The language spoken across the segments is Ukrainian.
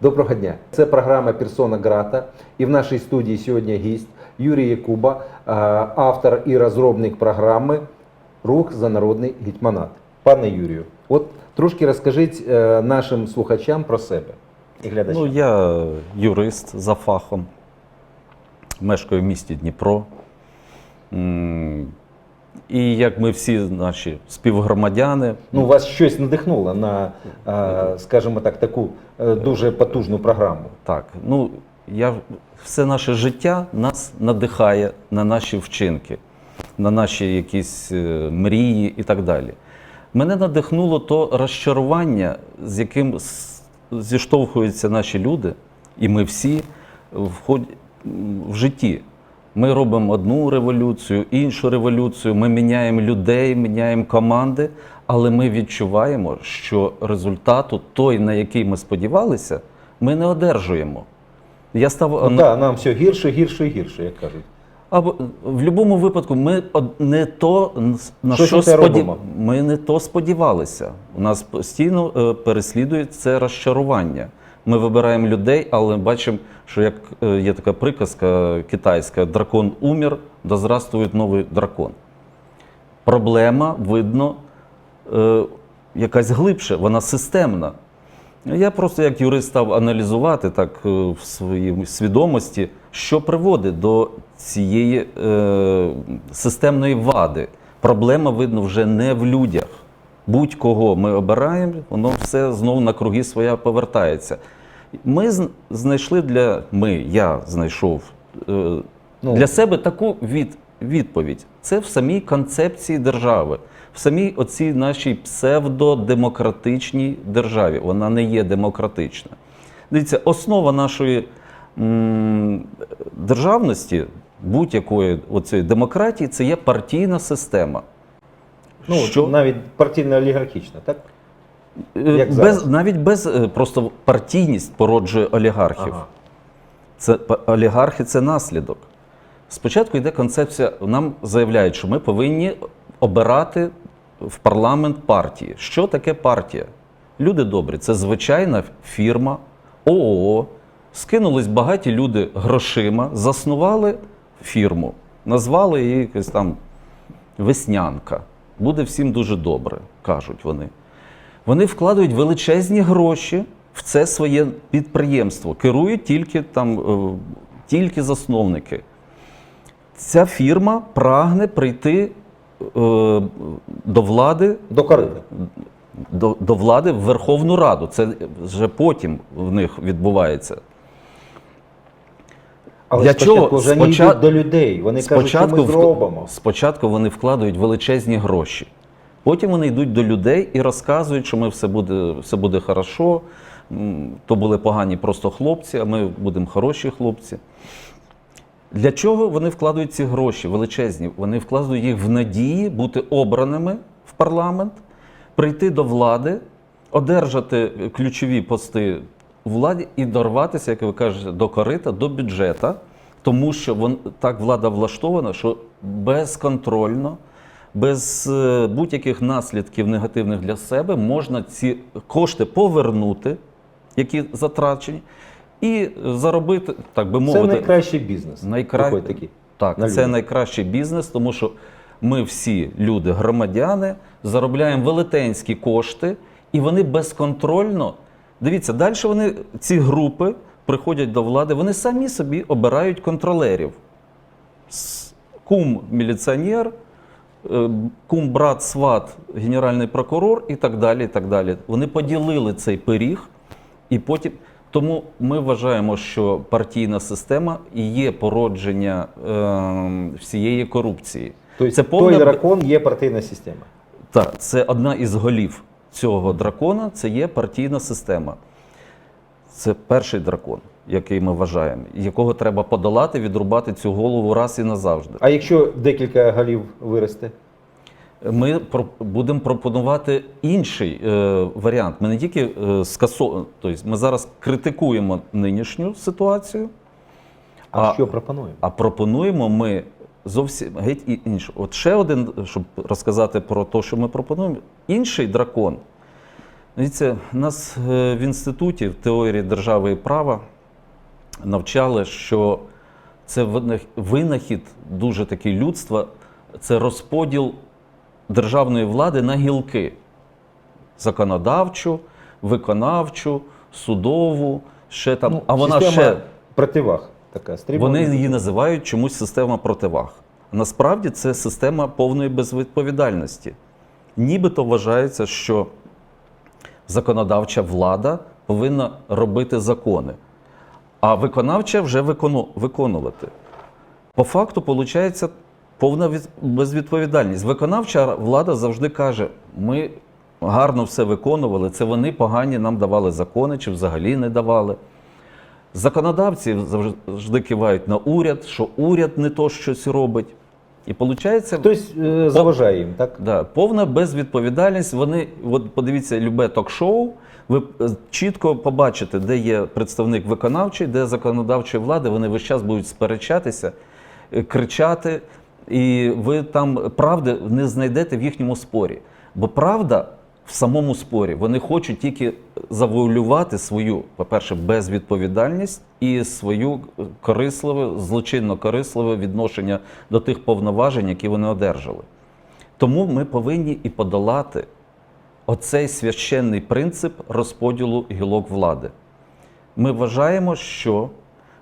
Доброго дня. Це програма Персона Грата. І в нашій студії сьогодні гість Юрій Якуба, е, автор і розробник програми Рух за народний гетьманат. Пане Юрію, от трошки розкажіть е, нашим слухачам про себе і. Ну, я юрист за фахом, мешкаю в місті Дніпро. І як ми всі наші співгромадяни, Ну, вас щось надихнуло на, скажімо так, таку е, дуже потужну програму. так, ну, я, все наше життя нас надихає на наші вчинки, на наші якісь е, мрії і так далі. Мене надихнуло то розчарування, з яким зіштовхуються наші люди, і ми всі в, ході, в житті. Ми робимо одну революцію, іншу революцію, ми міняємо людей, міняємо команди, але ми відчуваємо, що результату той, на який ми сподівалися, ми не одержуємо. Я став Ну, так, нам все гірше, гірше і гірше, як кажуть. або в будь-якому випадку ми не то на що не сподів... ми не то сподівалися. У нас постійно е, переслідує це розчарування. Ми вибираємо людей, але бачимо, що як е, є така приказка китайська: дракон умер, да зрастує новий дракон. Проблема, видно, е, якась глибше, вона системна. Я просто як юрист став аналізувати так е, в своїй свідомості, що приводить до цієї е, системної вади. Проблема, видно, вже не в людях. Будь-кого ми обираємо, воно все знову на круги своя повертається. Ми знайшли для ми, я знайшов е, Ну. для себе таку від, відповідь. Це в самій концепції держави, в самій оцій нашій псевдодемократичній державі. Вона не є демократична. Дивіться, основа нашої м, державності, будь-якої демократії, це є партійна система. Ну, Що? навіть партійно-олігархічна, так? Е, як зараз? навіть без е, просто партійність породжує олігархів. Ага. Це олігархи це наслідок. Спочатку йде концепція, нам заявляють, що ми повинні обирати в парламент партії. Що таке партія? Люди добрі, це звичайна фірма, ООО. Скинулись багаті люди грошима, заснували фірму, назвали її якось там веснянка. Буде всім дуже добре, кажуть вони. Вони вкладають величезні гроші в це своє підприємство, керують тільки там е, тільки засновники. Ця фірма прагне прийти е, до влади До корита. до, до влади в Верховну Раду. Це вже потім в них відбувається. Але Для спочатку чого? вже Спочат- йдуть до людей. Вони кажуть, що ми зробимо. спочатку вони вкладають величезні гроші. Потім вони йдуть до людей і розказують, що ми все буде, все буде хорошо. То були погані просто хлопці, а ми будемо хороші хлопці. Для чого вони вкладають ці гроші величезні? Вони вкладають їх в надії бути обраними в парламент, прийти до влади, одержати ключові пости у владі і дорватися, як ви кажете, до корита, до бюджета, тому що вон, так влада влаштована, що безконтрольно, без е, будь-яких наслідків негативних для себе можна ці кошти повернути, які затрачені, і заробити, так би Це мовити, найкращий бізнес. Найкра... Такий. Так, на це людях. найкращий бізнес, тому що ми всі люди, громадяни, заробляємо велетенські кошти, і вони безконтрольно. Дивіться, далі вони, ці групи приходять до влади, вони самі собі обирають контролерів. Кум міліціонер, кум брат сват, генеральний прокурор і так далі. і так далі. Вони поділили цей пиріг, і потім. Тому ми вважаємо, що партійна система і є породження е, всієї корупції. Тобто це той дракон є партійна система. так, це одна із голів цього дракона. Це є партійна система. Це перший дракон, який ми вважаємо, якого треба подолати, відрубати цю голову раз і назавжди. А якщо декілька голів виросте? Ми будемо пропонувати інший е, варіант. Ми не тільки е, скасо... тобто ми зараз критикуємо нинішню ситуацію, А, А- що пропонуємо? а пропонуємо ми зовсім геть і інше. От ще один, щоб розказати про те, що ми пропонуємо, інший дракон Дивіться, нас е, в інституті в теорії держави і права навчали, що це винахід дуже такий людства, це розподіл державної влади на гілки: законодавчу, виконавчу, судову, ще там. Ну, а вона ще противаг така стримана. вони її називають чомусь система противаг. Насправді це система повної безвідповідальності. Нібито вважається, що законодавча влада повинна робити закони, а виконавча вже викону- виконувати. По факту, виходить, повна від- безвідповідальність. Виконавча влада завжди каже: ми гарно все виконували, це вони погані нам давали закони чи взагалі не давали. Законодавці завжди кивають на уряд, що уряд не то щось робить. І виходить, Хтось е, заважає їм, так? да, повна безвідповідальність. Вони, от подивіться, любе ток-шоу, ви е, чітко побачите, де є представник виконавчий, де законодавчої влади, вони весь час будуть сперечатися, е, кричати, і ви там правди не знайдете в їхньому спорі. Бо правда в самому спорі вони хочуть тільки завуалювати свою, по-перше, безвідповідальність і свою корисливе, злочинно корисливе відношення до тих повноважень, які вони одержали. Тому ми повинні і подолати оцей священний принцип розподілу гілок влади. Ми вважаємо, що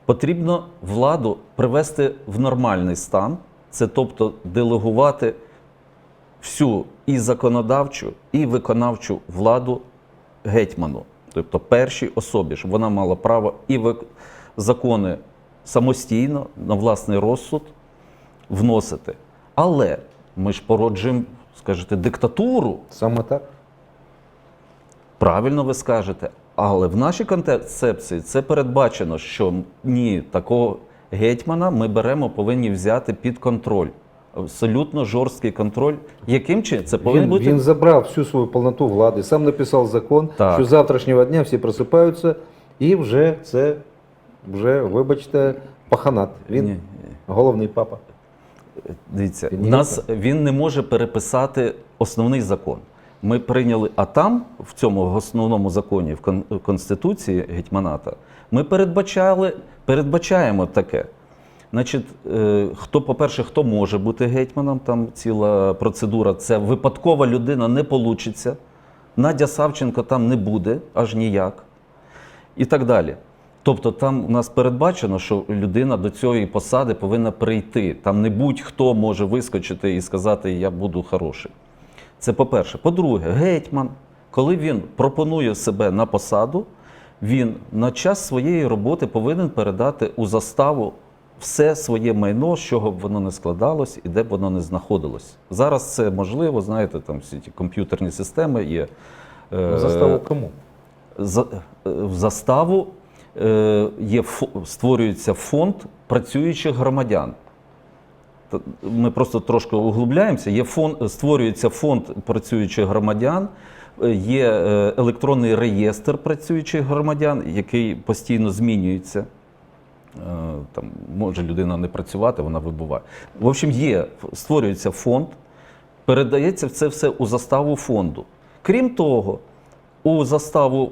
потрібно владу привести в нормальний стан, це тобто делегувати всю і законодавчу, і виконавчу владу гетьману, тобто першій особі, щоб вона мала право і закони самостійно на власний розсуд вносити. Але ми ж породжуємо, скажете, диктатуру. Саме так. Правильно ви скажете. Але в нашій концепції це передбачено, що ні, такого гетьмана ми беремо, повинні взяти під контроль. Абсолютно жорсткий контроль. Яким чином? Це повинен Він, бути він забрав всю свою повноту влади, сам написав закон, Так. що з завтрашнього дня всі просипаються, і вже це, вже, вибачте, паханат. Він Ні. головний папа. Дивіться, Він нас він не може переписати основний закон. Ми прийняли, а там, в цьому основному законі, в Конституції гетьманата, ми передбачали, передбачаємо таке. Значить, е, хто, по-перше, хто може бути гетьманом, там ціла процедура, це випадкова людина не получиться. Надя Савченко там не буде аж ніяк і так далі. Тобто там у нас передбачено, що людина до цієї посади повинна прийти. Там не будь-хто може вискочити і сказати Я буду хороший. Це по-перше. По-друге, гетьман, коли він пропонує себе на посаду, він на час своєї роботи повинен передати у заставу все своє майно, з чого б воно не складалось і де б воно не знаходилось. Зараз це можливо, знаєте, там всі ті комп'ютерні системи є. е, Заставу кому? за- е, в заставу е, є створюється фонд працюючих громадян. Т- Ми просто трошки углубляємося. Є фонд, створюється фонд працюючих громадян, е, є е, електронний реєстр працюючих громадян, який постійно змінюється. Е, Там може людина не працювати, вона вибуває. В общем, є, створюється фонд, передається це все у заставу фонду. Крім того, у заставу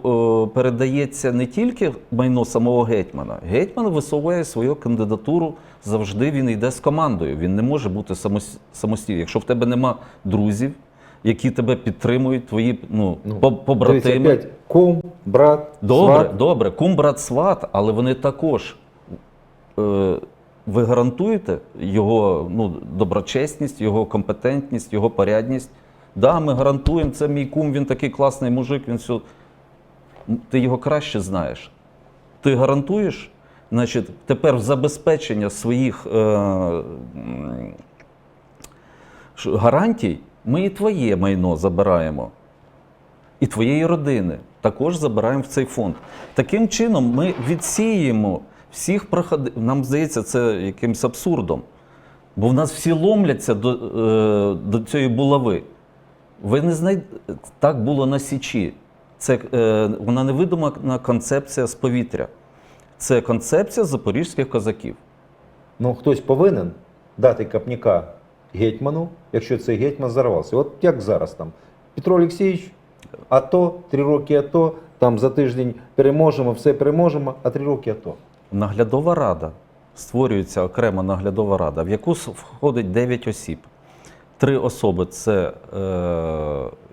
е, передається не тільки майно самого гетьмана. Гетьман висовує свою кандидатуру завжди. Він йде з командою. Він не може бути самос- самостійним. Якщо в тебе нема друзів, які тебе підтримують, твої ну, Дивіться, побратими. кум, брат, Добре, сват. добре, кум брат сват, але вони також. Е, ви гарантуєте його ну, доброчесність, його компетентність, його порядність. Да, ми гарантуємо, це мій кум, він такий класний мужик, він все. Ти його краще знаєш. Ти гарантуєш, значить, тепер забезпечення своїх е, гарантій ми і твоє майно забираємо і твоєї родини також забираємо в цей фонд. Таким чином, ми відсіємо всіх проходи. Нам здається, це якимось абсурдом. Бо в нас всі ломляться до, е, до цієї булави. Ви не знаєте, так було на Січі. Це е, вона невидима концепція з повітря. Це концепція запорізьких козаків. Ну, хтось повинен дати капняка гетьману, якщо цей гетьман зарвався. От як зараз там. Петро Олексійович АТО, три роки АТО, там за тиждень переможемо, все переможемо, а три роки АТО. Наглядова рада створюється окрема наглядова рада, в яку входить 9 осіб. Три особи це е,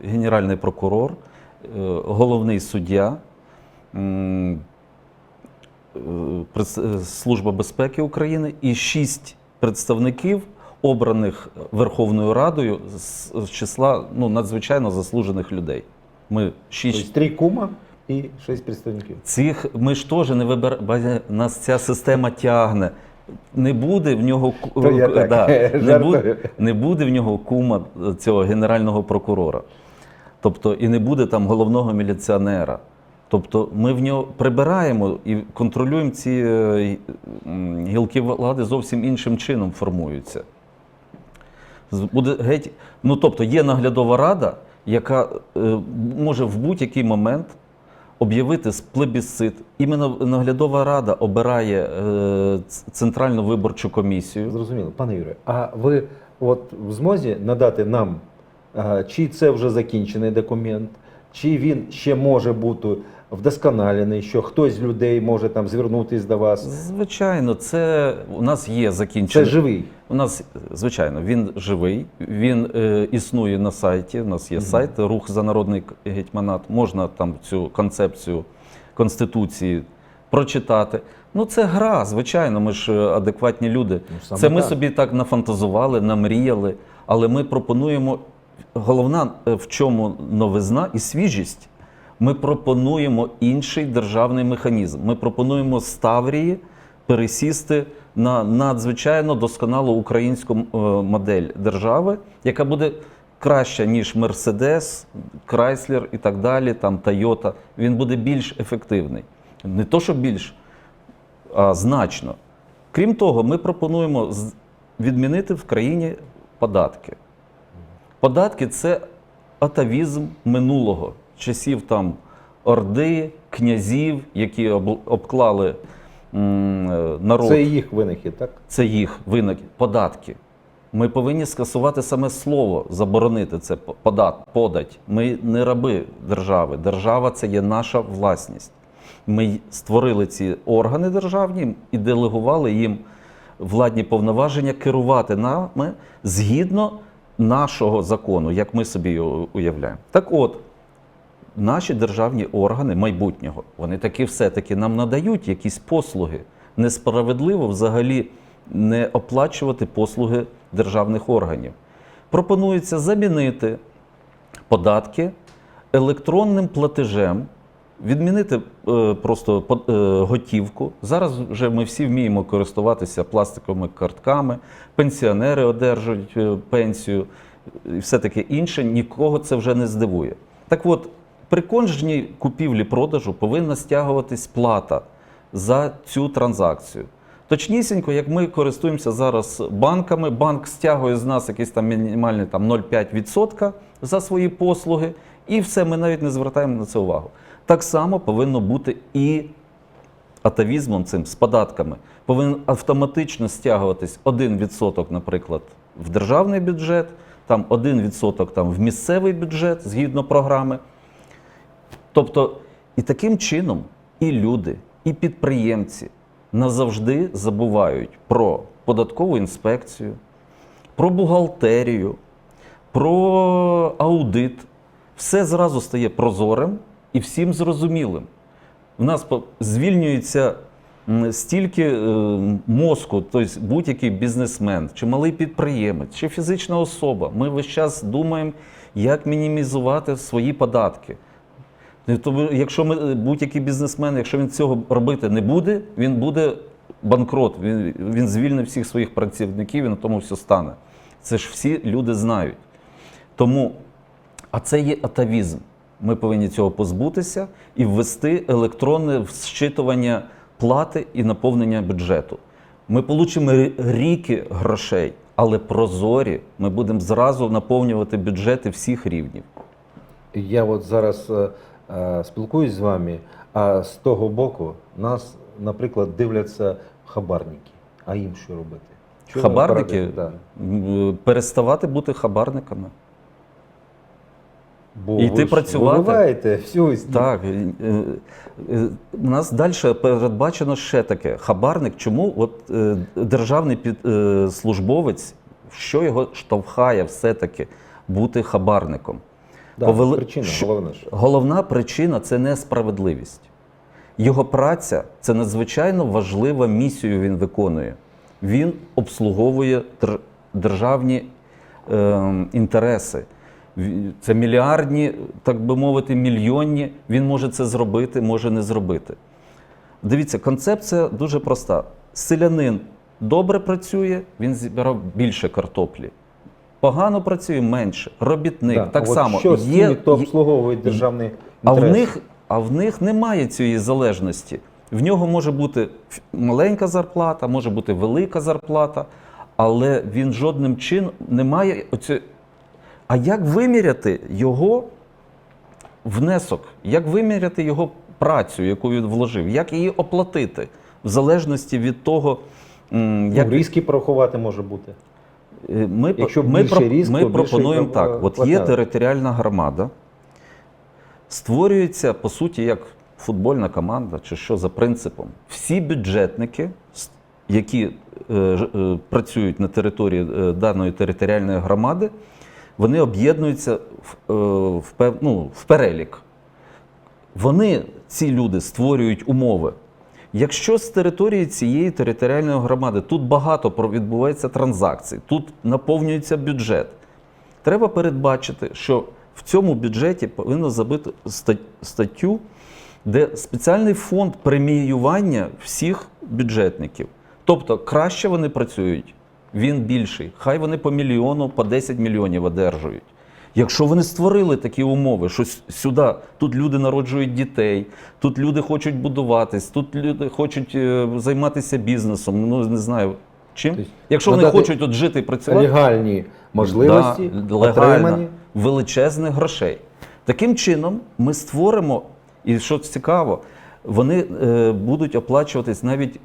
генеральний прокурор, е, головний суддя, е, е, Служба безпеки України і шість представників, обраних Верховною Радою з з числа ну, надзвичайно заслужених людей. Ми шість Тобто три кума і шість представників. Цих ми ж теж не вибираємо. Нас ця система тягне. Не буде в нього да, не, буде, не буде в нього кума цього генерального прокурора. Тобто, і не буде там головного міліціонера. Тобто ми в нього прибираємо і контролюємо ці е, гілки влади зовсім іншим чином формуються. Буде геть, ну тобто є наглядова рада, яка е, може в будь-який момент об'явити плебісцит. Іменно наглядова рада обирає е, центральну виборчу комісію. Зрозуміло, пане Юрію, а ви от в змозі надати нам, е, чи це вже закінчений документ, чи він ще може бути вдосконалений, що хтось з людей може там звернутися до вас. Звичайно, це у нас є Це живий. У нас, звичайно, він живий, він е, існує на сайті. У нас є сайт Рух за народний гетьманат. Можна там цю концепцію Конституції прочитати. Ну, це гра, звичайно, ми ж е, адекватні люди. Ну, це ми так. собі так нафантазували, намріяли, але ми пропонуємо. Головна е, в чому новизна і свіжість. Ми пропонуємо інший державний механізм. Ми пропонуємо з Таврії пересісти на надзвичайно досконалу українську е, модель держави, яка буде краща, ніж Мерседес, Крайслер і так далі, там Тойота. Він буде більш ефективний. Не то, що більш, а значно. Крім того, ми пропонуємо відмінити в країні податки. Податки це атавізм минулого, часів там орди, князів, які об- обклали е, народ. Це їх винахід, так? Це їх винок, податки. Ми повинні скасувати саме слово, заборонити це подат, подать. Ми не раби держави. Держава це є наша власність. Ми створили ці органи державні і делегували їм владні повноваження керувати нами згідно нашого закону, як ми собі його уявляємо. Так от, наші державні органи майбутнього, вони таки все-таки нам надають якісь послуги. Несправедливо взагалі не оплачувати послуги державних органів. Пропонується замінити податки електронним платежем, відмінити е, просто е, готівку. Зараз вже ми всі вміємо користуватися пластиковими картками, пенсіонери одержують е, пенсію і все таке інше, нікого це вже не здивує. Так от, при кожній купівлі-продажу повинна стягуватись плата за цю транзакцію. Точнісінько, як ми користуємося зараз банками, банк стягує з нас якийсь там мінімальний там 0,5% за свої послуги, і все, ми навіть не звертаємо на це увагу. Так само повинно бути і атавізмом цим з податками. Повинен автоматично стягуватись 1%, наприклад, в державний бюджет, там 1% там в місцевий бюджет згідно програми. Тобто, і таким чином і люди, і підприємці назавжди забувають про податкову інспекцію, про бухгалтерію, про аудит. Все зразу стає прозорим і всім зрозумілим. У нас звільнюється стільки е, мозку, тобто будь-який бізнесмен, чи малий підприємець, чи фізична особа. Ми весь час думаємо, як мінімізувати свої податки. Тобто, якщо ми будь-який бізнесмен, якщо він цього робити не буде, він буде банкрот. Він, він звільнить всіх своїх працівників і на тому все стане. Це ж всі люди знають. Тому, а це є атавізм. Ми повинні цього позбутися і ввести електронне зчитування плати і наповнення бюджету. Ми получимо ріки грошей, але прозорі. Ми будемо зразу наповнювати бюджети всіх рівнів. Я от зараз е, е, спілкуюсь з вами, а з того боку нас, наприклад, дивляться хабарники. А їм що робити? Нам Хабарники? Да. переставати бути хабарниками. Бо Йти ви працювати. всю Так, е, е, у нас далі передбачено ще таке. Хабарник, чому от, е, державний під, е, службовець, що його штовхає все-таки бути хабарником? Да, Повели- причина, головне ж. Головна причина це несправедливість. Його праця це надзвичайно важлива місію він виконує. Він обслуговує державні е, інтереси. Це мільярдні, так би мовити, мільйонні. Він може це зробити, може не зробити. Дивіться, концепція дуже проста. Селянин добре працює, він зібрав більше картоплі. Погано працює менше. Робітник Да, так а от само. Що є, є- обслуговує державний а в, них, а в них немає цієї залежності. В нього може бути маленька зарплата, може бути велика зарплата, але він жодним чином не має оці... А як виміряти його внесок? Як виміряти його працю, яку він вложив? Як її оплатити? В залежності від того, Ну, як Різки порахувати може бути. Е, Ми, Якщо ми, більше про- різко, ми більше пропонуємо і так: от є територіальна громада, створюється, по суті, як футбольна команда, чи що за принципом. Всі бюджетники, які е, е, працюють на території е, даної територіальної громади, вони об'єднуються в, е, в, пев- ну, в перелік. Вони, ці люди, створюють умови. Якщо з території цієї територіальної громади тут багато відбувається транзакцій, тут наповнюється бюджет, треба передбачити, що в цьому бюджеті повинно забити статтю, де спеціальний фонд преміювання всіх бюджетників. Тобто краще вони працюють, він більший. Хай вони по мільйону, по 10 мільйонів одержують. Якщо вони створили такі умови, що сюди тут люди народжують дітей, тут люди хочуть будуватись, тут люди хочуть е, займатися бізнесом, ну не знаю чим. Тобто Якщо вони хочуть тут жити і працювати, Легальні можливості, Да, легально, величезних грошей. Таким чином, ми створимо, і що цікаво, вони е, будуть оплачуватись навіть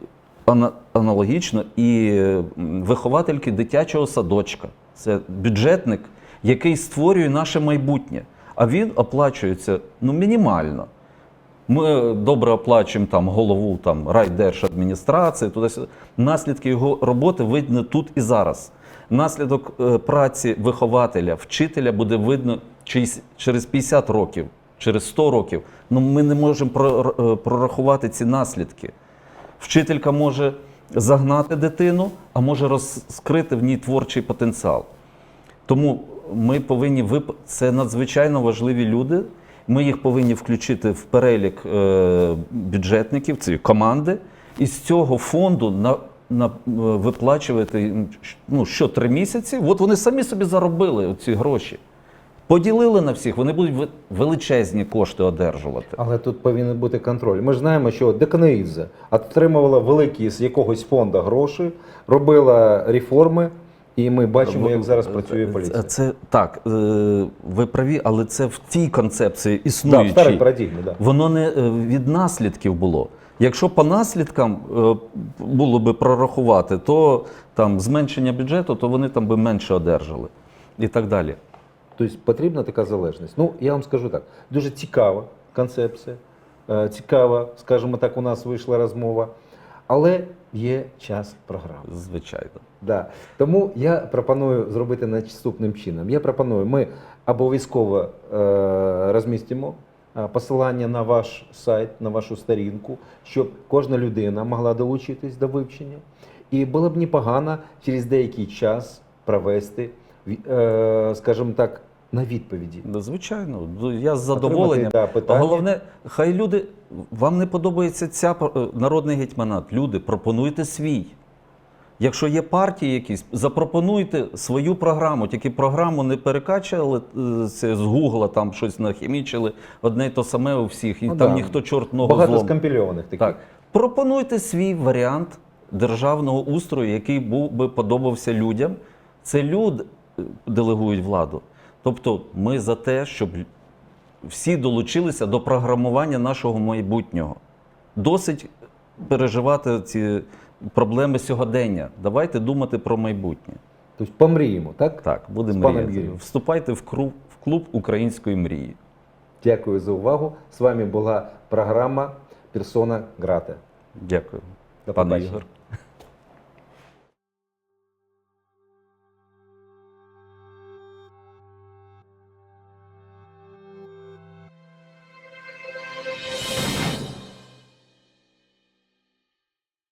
ана- аналогічно і виховательки дитячого садочка. Це бюджетник, який створює наше майбутнє. А він оплачується ну, мінімально. Ми добре оплачуємо там голову там райдержадміністрації, туди сюди. Наслідки його роботи видно тут і зараз. Наслідок е, праці вихователя, вчителя буде видно через- через 50 років, через 100 років. Ну ми не можемо е, прорахувати ці наслідки. Вчителька може загнати дитину, а може розкрити в ній творчий потенціал. Тому ми повинні вип... це надзвичайно важливі люди. Ми їх повинні включити в перелік е, бюджетників, цієї команди, і з цього фонду на, на, е, виплачувати ну, що три місяці. От вони самі собі заробили ці гроші. Поділили на всіх, вони будуть величезні кошти одержувати. Але тут повинен бути контроль. Ми ж знаємо, що Деканаїдзе отримувала великі з якогось фонду гроші, робила реформи, і ми бачимо, як зараз працює поліція. Це, так, е, ви праві, але це в тій концепції Да, в парадігмі, да. Воно не е, від наслідків було. Якщо по наслідкам е, було би прорахувати, то там зменшення бюджету, то вони там би менше одержали і так далі. Тобто потрібна така залежність. Ну, я вам скажу так, дуже цікава концепція, е, цікава, скажімо так, у нас вийшла розмова, але є час програми. Звичайно. Да. Тому я пропоную зробити наступним чином. Я пропоную, ми обов'язково е, розмістимо е, посилання на ваш сайт, на вашу сторінку, щоб кожна людина могла долучитись до вивчення. І було б непогано через деякий час провести, е, скажімо так, на відповіді. Звичайно, Ну, я з задоволенням. Да, питання. Головне, хай люди, вам не подобається ця е, народний гетьманат. Люди, пропонуйте свій. Якщо є партії якісь, запропонуйте свою програму. Тільки програму не перекачали е, це з Гугла, там щось нахімічили, одне й то саме у всіх, і Ну, там да. ніхто чорт ногу Багато злом. скомпільованих таких. Так. Пропонуйте свій варіант державного устрою, який був би подобався людям. Це люди е, делегують владу. Тобто ми за те, щоб всі долучилися до програмування нашого майбутнього. Досить переживати ці проблеми сьогодення. Давайте думати про майбутнє. Тобто помріємо, так? Так, будемо мріяти. Юрієм. Вступайте в клуб, в клуб української мрії. Дякую за увагу. З вами була програма Персона Грата. Дякую, До пане побачення. Ігор.